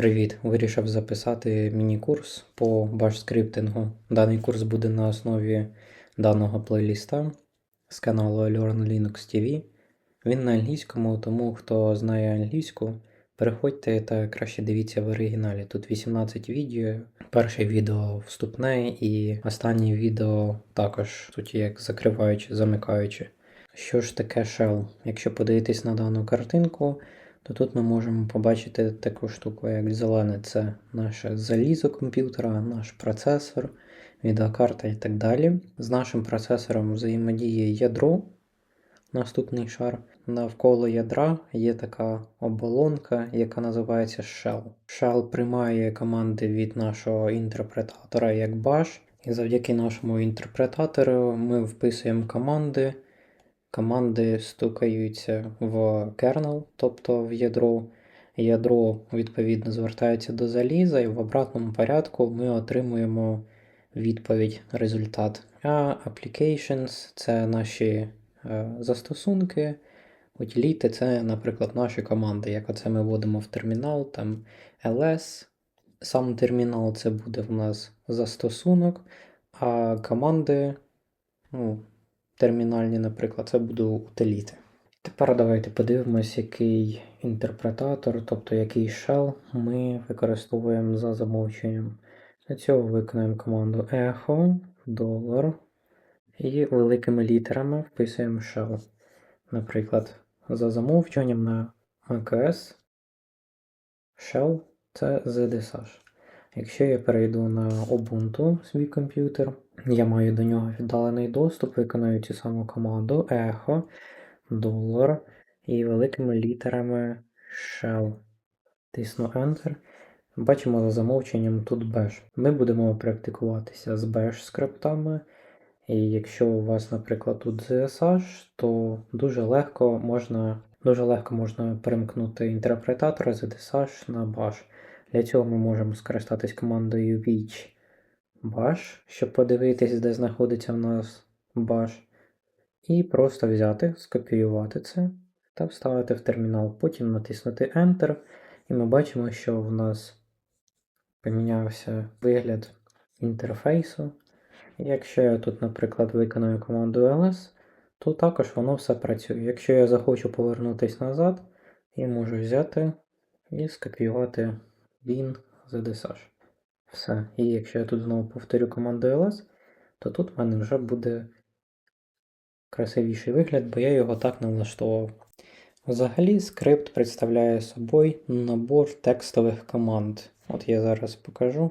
Привіт! Вирішив записати міні-курс по баш-скриптингу. Даний курс буде на основі даного плейліста з каналу Learn Linux TV. Він на англійському, тому хто знає англійську, переходьте та краще дивіться в оригіналі. Тут 18 відео. Перше відео вступне і останнє відео також, суті, як закриваючи, замикаючи. Що ж таке shell? Якщо подивитись на дану картинку, то тут ми можемо побачити таку штуку, як зелене це наше залізо комп'ютера, наш процесор, відеокарта і так далі. З нашим процесором взаємодіє ядро, наступний шар. Навколо ядра є така оболонка, яка називається shell. Shell приймає команди від нашого інтерпретатора як bash, і завдяки нашому інтерпретатору ми вписуємо команди. Команди стукаються в кернел, тобто в ядро. Ядро, відповідно, звертається до заліза, і в обратному порядку ми отримуємо відповідь, результат. А applications це наші е, застосунки. Утиліти це, наприклад, наші команди, як оце ми вводимо в термінал, там ls. Сам термінал це буде в нас застосунок, а команди, ну, термінальні, наприклад, це будуть утиліти. Тепер давайте подивимось, який інтерпретатор, тобто який shell ми використовуємо за замовченням. Для цього виконуємо команду echo dollar і великими літерами вписуємо shell. Наприклад, за замовчуванням на macOS shell це ZSH. Якщо я перейду на Ubuntu свій комп'ютер, я маю до нього віддалений доступ, виконую цю саму команду echo dollar і великими літерами shell. Тисну Enter. Бачимо за замовченням тут bash. Ми будемо практикуватися з bash скриптами. І якщо у вас, наприклад, тут ZSH, то дуже легко можна дуже легко можна перемкнути інтерпретатор ZSH на bash. Для цього ми можемо скористатись командою Which bash, щоб подивитись, де знаходиться в нас bash. І просто взяти, скопіювати це та вставити в термінал. Потім натиснути Enter. І ми бачимо, що в нас помінявся вигляд інтерфейсу. Якщо я тут, наприклад, виконую команду ls, то також воно все працює. Якщо я захочу повернутися назад, я можу взяти і скопіювати він ZSH. Все. І якщо я тут знову повторю команду ls, то тут в мене вже буде красивіший вигляд, бо я його так налаштував. Взагалі, скрипт представляє собою набор текстових команд. От я зараз покажу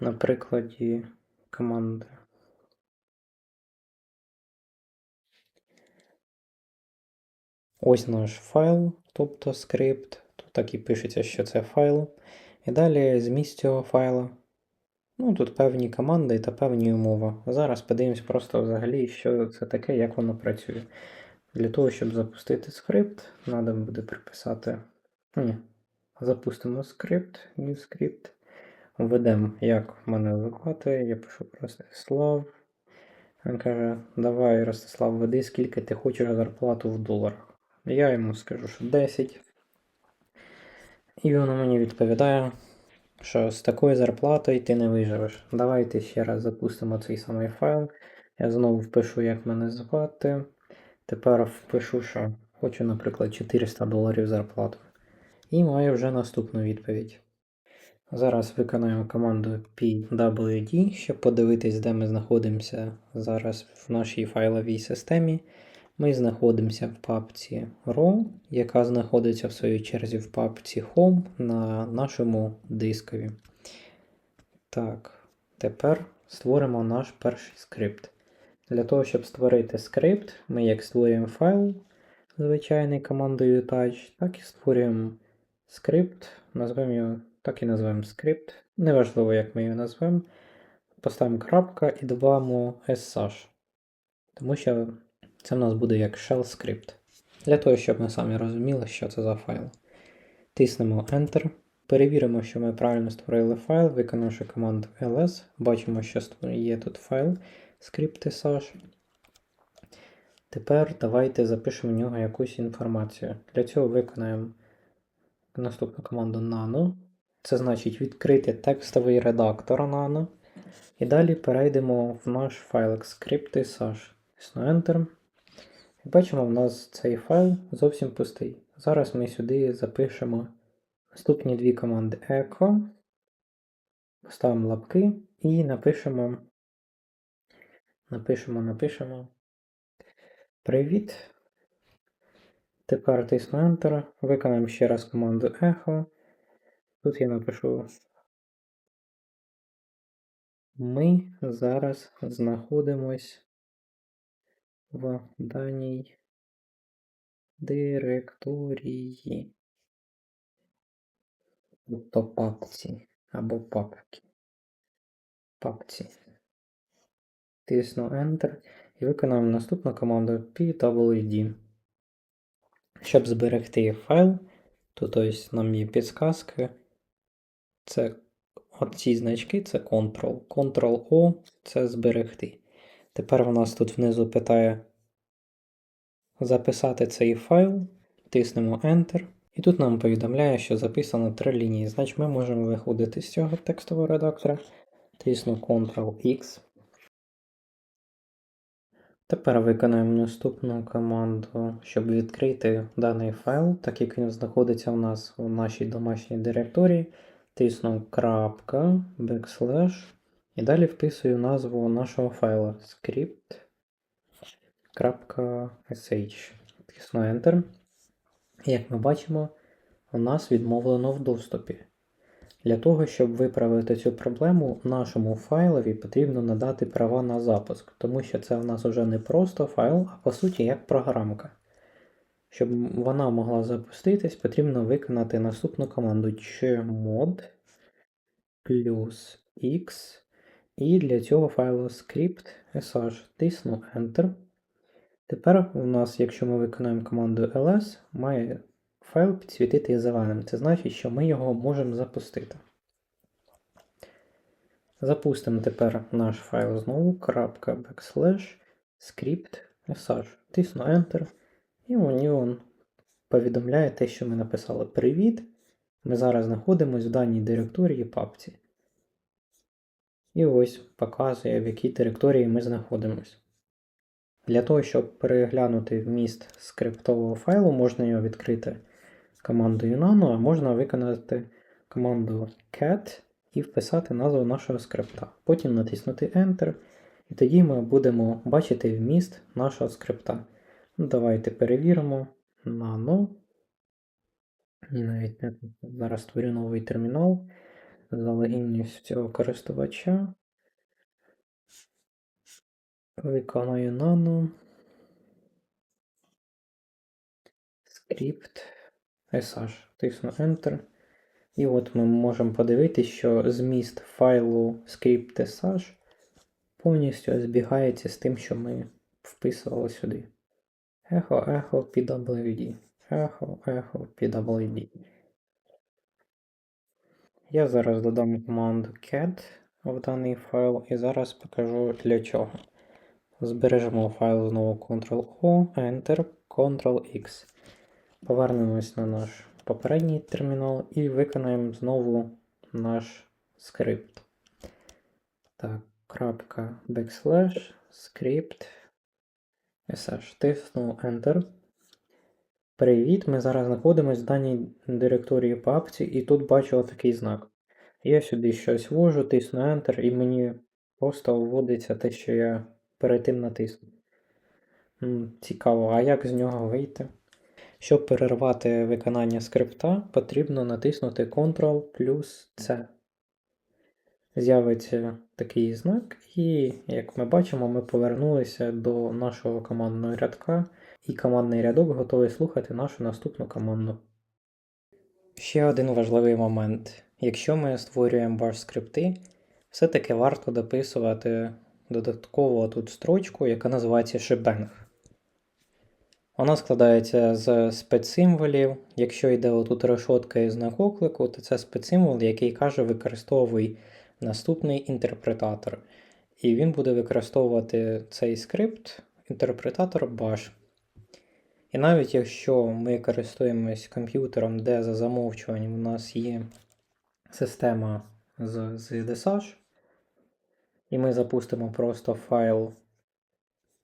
на прикладі команди. Ось наш файл, тобто скрипт. Тут так і пишеться, що це файл. І далі зміст цього файла. Ну, тут певні команди та певні умови. Зараз подивимось просто взагалі, що це таке, як воно працює. Для того, щоб запустити скрипт, треба буде приписати. Ні. Запустимо скрипт, new скрипт. Введемо, як мене звати. Я пишу Ростислав. Він каже, давай, Ростислав, веди, скільки ти хочеш зарплату в доларах. Я йому скажу, що 10. І він мені відповідає, що з такою зарплатою ти не виживеш. Давайте ще раз запустимо цей самий файл. Я знову впишу, як мене звати. Тепер впишу, що хочу, наприклад, 400 доларів зарплату. І маю вже наступну відповідь. Зараз виконаємо команду pwd, щоб подивитись, де ми знаходимося зараз в нашій файловій системі. Ми знаходимося в папці RAW, яка знаходиться в своїй черзі в папці Home на нашому дискові. Так, тепер створимо наш перший скрипт. Для того, щоб створити скрипт, ми як створюємо файл звичайний командою touch, так і створюємо скрипт, назвемо його, так і назвемо скрипт. Неважливо, як ми його назвемо. Поставимо крапка і додамо sh. Тому що це в нас буде як shell скрипт. Для того, щоб ми самі розуміли, що це за файл. Тиснемо Enter. Перевіримо, що ми правильно створили файл, виконавши команду ls. Бачимо, що є тут файл script.sh. Тепер давайте запишемо в нього якусь інформацію. Для цього виконаємо наступну команду nano. Це значить відкрити текстовий редактор Nano. І далі перейдемо в наш файлик скрипти Sash. Тисну Enter. І бачимо, в нас цей файл зовсім пустий. Зараз ми сюди запишемо наступні дві команди echo. Поставимо лапки і напишемо. Напишемо, напишемо. Привіт. Тепер тисну Enter. Виконаємо ще раз команду echo. Тут я напишу. Ми зараз знаходимось в даній директорії. Тобто папці або папки. Папці. Тисну Enter і виконаємо наступну команду pwd. Щоб зберегти файл, тут ось нам є підсказки. Це от ці значки це Ctrl. Ctrl-O це зберегти. Тепер у нас тут внизу питає записати цей файл, тиснемо Enter. І тут нам повідомляє, що записано три лінії. Значить, ми можемо виходити з цього текстового редактора. Тисну Ctrl-X. Тепер виконаємо наступну команду, щоб відкрити даний файл, так як він знаходиться у нас у нашій домашній директорії. Тисну крапка, backslash і далі вписую назву нашого файла script.sh. Тисну Enter. І як ми бачимо, у нас відмовлено в доступі. Для того, щоб виправити цю проблему, нашому файлові потрібно надати права на запуск, тому що це в нас вже не просто файл, а по суті як програмка. Щоб вона могла запуститись, потрібно виконати наступну команду chmod плюс x. І для цього файлу script.sh тисну Enter. Тепер у нас, якщо ми виконаємо команду ls, має файл підсвітити зеленим. Це значить, що ми його можемо запустити. Запустимо тепер наш файл знову крапка backslash script.sh. Тисну Enter. І мені він повідомляє те, що ми написали Привіт. Ми зараз знаходимося в даній директорії папці. І ось показує, в якій території ми знаходимося. Для того, щоб переглянути вміст скриптового файлу, можна його відкрити командою nano, а можна виконати команду cat і вписати назву нашого скрипта. Потім натиснути Enter, і тоді ми будемо бачити вміст нашого скрипта. Ну, Давайте перевіримо nano. І навіть зараз створю новий термінал. Залогінюсь цього користувача. Виконую nano. Script sh. Тисну Enter. І от ми можемо подивитися, що зміст файлу script.sh повністю збігається з тим, що ми вписували сюди. Echo, echo, pwd. Echo, echo, pwd. Я зараз додам команду cat в даний файл і зараз покажу для чого. Збережемо файл знову Ctrl-O, Enter, Ctrl-X. Повернемось на наш попередній термінал і виконаємо знову наш скрипт. Так, крапка backslash script sh. Тисну Enter. Привіт! Ми зараз знаходимося в даній директорії папці, і тут бачу такий знак. Я сюди щось ввожу, тисну Enter, і мені просто вводиться те, що я перед тим натиснув. Цікаво, а як з нього вийти? Щоб перервати виконання скрипта, потрібно натиснути Ctrl плюс C. З'явиться такий знак, і, як ми бачимо, ми повернулися до нашого командного рядка, і командний рядок готовий слухати нашу наступну команду. Ще один важливий момент. Якщо ми створюємо баш скрипти, все-таки варто дописувати додатково тут строчку, яка називається shebang. Вона складається з спецсимволів. Якщо йде отут решотка і знак оклику, то це спецсимвол, який каже використовуй наступний інтерпретатор. І він буде використовувати цей скрипт, інтерпретатор bash. І навіть якщо ми користуємось комп'ютером, де за замовчуванням у нас є система з, з DSH, і ми запустимо просто файл,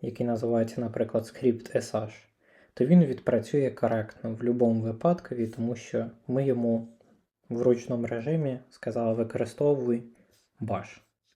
який називається, наприклад, script.sh, то він відпрацює коректно в будь-якому випадку, тому що ми йому в ручному режимі сказали використовуй bash.